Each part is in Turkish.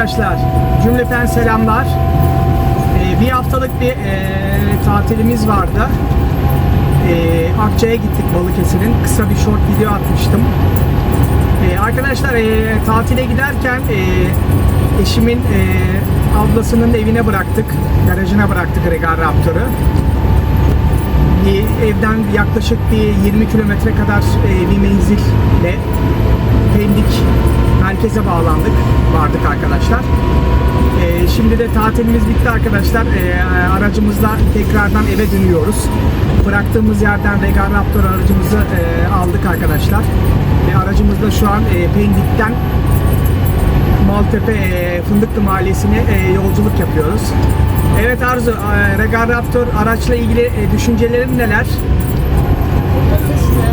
arkadaşlar. Cümleten selamlar. Ee, bir haftalık bir e, tatilimiz vardı. Ee, Akça'ya gittik Balıkesir'in. Kısa bir short video atmıştım. Ee, arkadaşlar e, tatile giderken e, eşimin e, ablasının evine bıraktık. Garajına bıraktık Regal Raptor'u. Bir evden yaklaşık bir 20 kilometre kadar e, bir menzille Pendik merkeze bağlandık, vardık arkadaşlar. E, şimdi de tatilimiz bitti arkadaşlar. E, aracımızla tekrardan eve dönüyoruz. Bıraktığımız yerden Regal Raptor aracımızı e, aldık arkadaşlar. Ve aracımızda şu an e, Pendik'ten Maltepe e, Fındıklı Mahallesi'ne e, yolculuk yapıyoruz. Evet Arzu, e, Regal Raptor araçla ilgili e, düşüncelerin neler? Kullanışlı.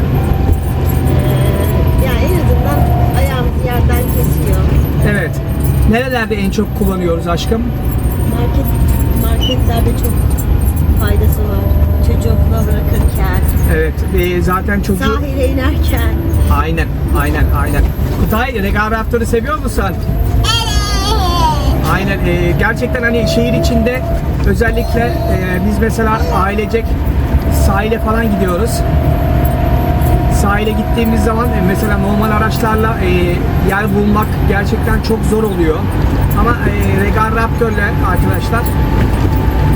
Ee, yani en azından ayağımız yerden kesiyor. Evet. Nerelerde en çok kullanıyoruz aşkım? Market marketlerde çok faydası var. Çocukla bırakırken, Evet. e, zaten çocuğu... sahile inerken. Aynen, aynen, aynen. Kutay, Regal Raptor'u seviyor musun? Aynen. e, gerçekten hani şehir içinde özellikle e, biz mesela ailecek sahile falan gidiyoruz. Sahile gittiğimiz zaman e, mesela normal araçlarla e, yer bulmak gerçekten çok zor oluyor. Ama e, Regal Raptor'le arkadaşlar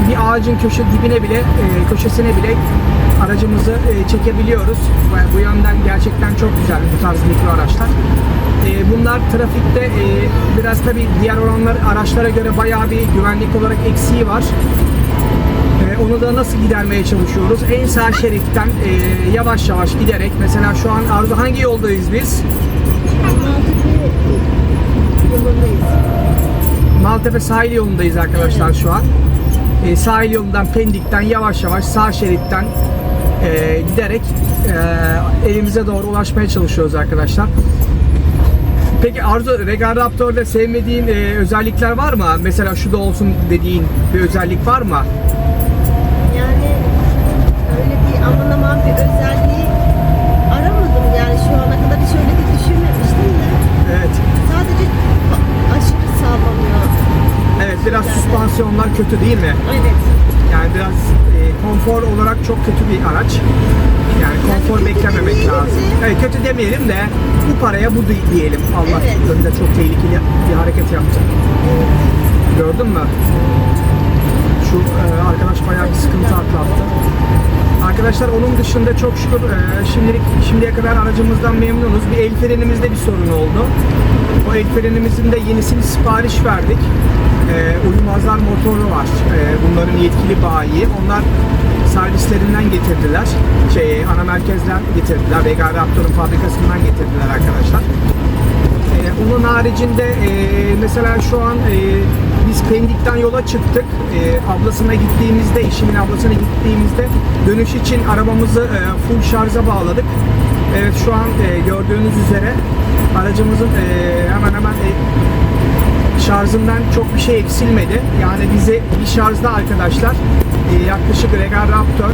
bir ağacın köşe dibine bile, köşesine bile aracımızı çekebiliyoruz. Bu yönden gerçekten çok güzel bu tarz mikro araçlar. Bunlar trafikte biraz tabi diğer olanlar araçlara göre bayağı bir güvenlik olarak eksiği var. Onu da nasıl gidermeye çalışıyoruz? En sağ şeritten e, yavaş yavaş giderek mesela şu an Arzu hangi yoldayız biz? Maltepe sahil yolundayız arkadaşlar şu an. E, sahil yolundan Pendik'ten yavaş yavaş sağ şeritten e, giderek e, evimize doğru ulaşmaya çalışıyoruz arkadaşlar. Peki Arzu, Regal Raptor'da sevmediğin e, özellikler var mı? Mesela şu da olsun dediğin bir özellik var mı? Yani öyle aman bir özelliği aramadım yani şu ana kadar hiç öyle bir düşünmemiştim de. Evet. Sadece aşırı sallanıyor. Evet, biraz süspansiyonlar kötü değil mi? Evet. Yani biraz e, konfor olarak çok kötü bir araç. Yani konfor kötü beklememek lazım. de. Evet, kötü demeyelim de bu paraya bu di- diyelim. Allah Evet. önünde çok tehlikeli bir hareket yaptı. Gördün mü? Şu e, arkadaş bayağı bir sıkıntı atlattı. Arkadaşlar onun dışında çok şükür e, şimdilik şimdiye kadar aracımızdan memnunuz. Bir el frenimizde bir sorun oldu. O el frenimizin de yenisini sipariş verdik. E, Uyumazlar motoru var. Bunların yetkili bayi. Onlar servislerinden getirdiler. Şey, ana merkezden getirdiler. Vega Raptor'un fabrikasından getirdiler arkadaşlar. Ee, onun haricinde e, mesela şu an e, Pendik'ten yola çıktık. E, ablasına gittiğimizde, eşimin ablasına gittiğimizde dönüş için arabamızı e, full şarja bağladık. Evet şu an e, gördüğünüz üzere aracımızın e, hemen hemen e, şarjından çok bir şey eksilmedi. Yani bize bir şarjda arkadaşlar e, yaklaşık Regal Raptor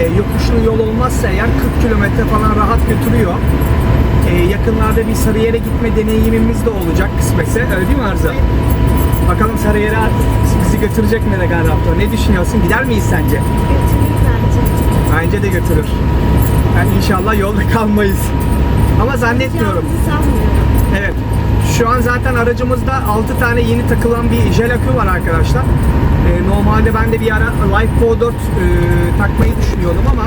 e, yokuşlu yol olmazsa eğer 40 kilometre falan rahat götürüyor. E, yakınlarda bir Sarıyer'e gitme deneyimimiz de olacak kısmetse. Öyle değil mi Arzu? Bakalım Sarıyer'e bizi götürecek mi Regal Raptor? Ne düşünüyorsun? Gider miyiz sence? Götürür bence. Bence de götürür. Yani inşallah yolda kalmayız. Ama zannetmiyorum. Evet. Şu an zaten aracımızda 6 tane yeni takılan bir jel akü var arkadaşlar. Ee, normalde ben de bir ara Life Pro 4 e, takmayı düşünüyordum ama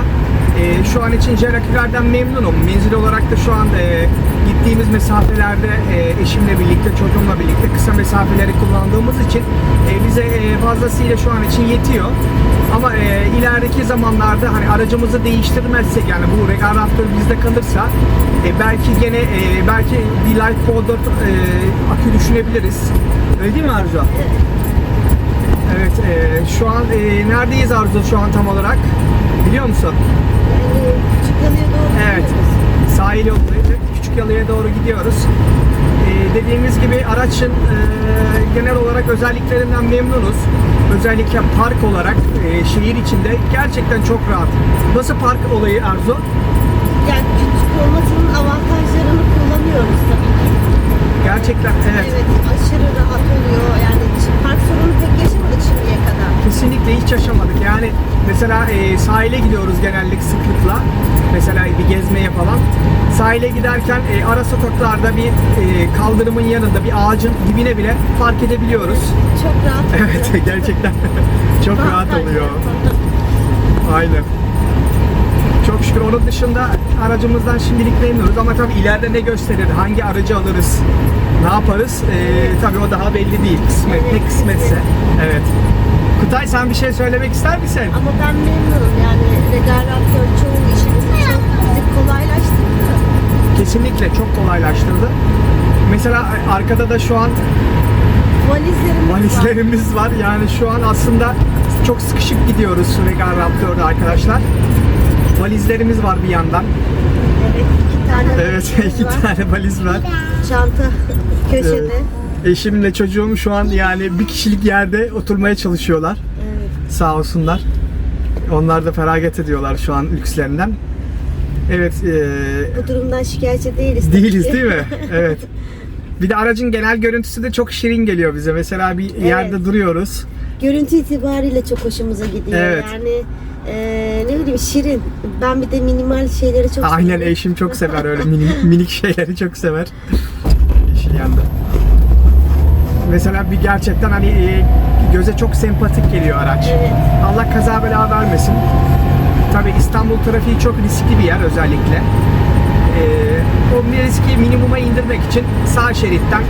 e, şu an için jel akülerden memnunum. Menzil olarak da şu an e, gittiğimiz mesafelerde e, eşimle birlikte, çocuğumla birlikte kısa mesafeleri kullandığımız için e, bize e, fazlasıyla şu an için yetiyor. Ama e, ilerideki zamanlarda hani aracımızı değiştirmezsek yani bu Regal Raptor bizde kalırsa e, belki gene e, belki bir Life Pro 4 e, akü düşünebiliriz. Öyle değil mi Arzu? Evet, e, şu an e, neredeyiz Arzu şu an tam olarak? Biliyor musun? Yani küçük yalıya doğru Evet. gidiyoruz. Sahil yolundayız. Küçük yalıya doğru gidiyoruz. Ee, dediğimiz gibi araçın e, genel olarak özelliklerinden memnunuz. Özellikle park olarak e, şehir içinde gerçekten çok rahat. Nasıl park olayı Arzu? Yani küçük olmasının avantajlarını kullanıyoruz tabii ki. Gerçekten evet. Evet, aşırı rahat oluyor. oluyor. Yani park sorunu pek yaşamadık şimdiye kadar. Kesinlikle hiç yaşamadık. Yani mesela e, sahile gidiyoruz genellik sıklıkla. Mesela bir gezmeye falan. Sahile giderken e, ara sokaklarda bir e, kaldırımın yanında bir ağacın dibine bile park edebiliyoruz. Çok rahat. Evet gerçekten çok rahat oluyor. Aynen. Çok şükür onun dışında aracımızdan şimdilik memnunuz ama tabii ileride ne gösterir, hangi aracı alırız, ne yaparız ee, tabii o daha belli değil. Kısmet, ne kısmetse. Evet. Kutay sen bir şey söylemek ister misin? Ama ben memnunum yani regülatör çoğu işimizi çok bizi kolaylaştırdı. Kesinlikle çok kolaylaştırdı. Mesela arkada da şu an Valizlerimiz var. valizlerimiz var. Yani şu an aslında çok sıkışık gidiyoruz Regal Raptor'da arkadaşlar. Valizlerimiz var bir yandan. Evet iki tane Evet iki var. tane valiz var. Çanta köşede. Evet. Eşimle çocuğum şu an yani bir kişilik yerde oturmaya çalışıyorlar. Evet. Sağ olsunlar. Onlar da feragat ediyorlar şu an lükslerinden. Evet, eee, Bu durumdan şikayetçi değiliz. değiliz değil mi? Evet. Bir de aracın genel görüntüsü de çok şirin geliyor bize. Mesela bir yerde duruyoruz. Görüntü itibariyle çok hoşumuza gidiyor. Evet. Yani eee, ne bileyim şirin. Ben bir de minimal şeyleri çok Aynen seviyorum. eşim çok sever öyle minik, minik şeyleri çok sever. Yeşil yandı. Mesela bir gerçekten hani e, göze çok sempatik geliyor araç. Evet. Allah kaza bela vermesin. Tabi İstanbul trafiği çok riskli bir yer özellikle. Ee, o riski minimuma indirmek için sağ şeritten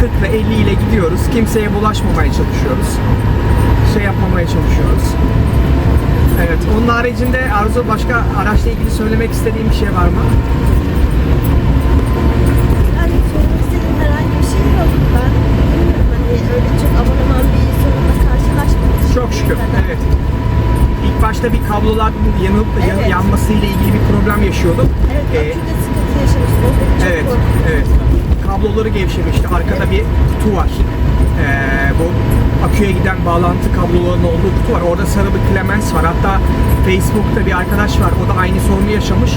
40 ve 50 ile gidiyoruz. Kimseye bulaşmamaya çalışıyoruz. Şey yapmamaya çalışıyoruz. Evet. Onun haricinde Arzu başka araçla ilgili söylemek istediğim bir şey var mı? Kablolar yanıp Evet. yanmasıyla ilgili bir problem yaşıyorduk. Evet, Ee, sıkıntı yaşamıştım. Evet, evet. Kabloları gevşemişti. Arkada bir kutu var. Ee, bu aküye giden bağlantı kablolarının olduğu kutu var. Orada sarı bir klemens var. Hatta Facebook'ta bir arkadaş var. O da aynı sorunu yaşamış.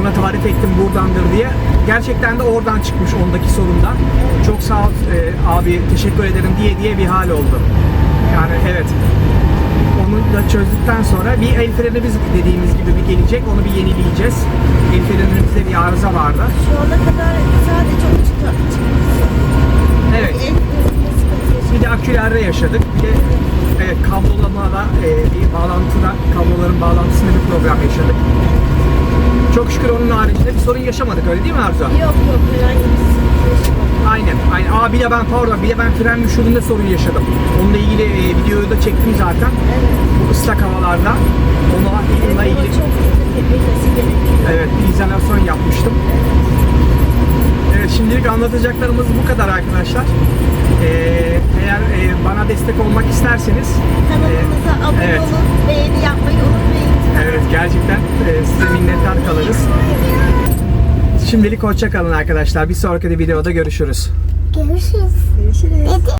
Ona tarif ettim buradandır diye. Gerçekten de oradan çıkmış ondaki sorundan. Çok sağ ol e, abi teşekkür ederim diye diye bir hal oldu. Yani evet. Da çözdükten sonra bir el frenimiz dediğimiz gibi bir gelecek. Onu bir yenileyeceğiz. El frenimizde bir arıza vardı. Şu ana kadar sadece o çıktı. Evet. Bir de akülerde yaşadık. Bir de evet, kablolamada e, bir bağlantıda, kabloların bağlantısında bir problem yaşadık. Çok şükür onun haricinde bir sorun yaşamadık öyle değil mi Arzu? Yok yok herhangi bir sıkıntı yaşamadım. Aynen. aynen. Aa bir de ben pardon bir de ben fren düşüründe sorun yaşadım. Onunla ilgili e, videoyu da çektim zaten. Evet. Bu ıslak havalarda. Onunla, onunla ilgili ona çok. Evet, bir izolasyon yapmıştım. Evet, şimdilik anlatacaklarımız bu kadar arkadaşlar. Ee, eğer e, bana destek olmak isterseniz Kanalımıza e, abone evet, olun, beğeni yapmayı unutmayın. evet gerçekten e, size minnettar kalırız. Şimdilik hoşça kalın arkadaşlar. Bir sonraki videoda görüşürüz. Görüşürüz. Görüşürüz.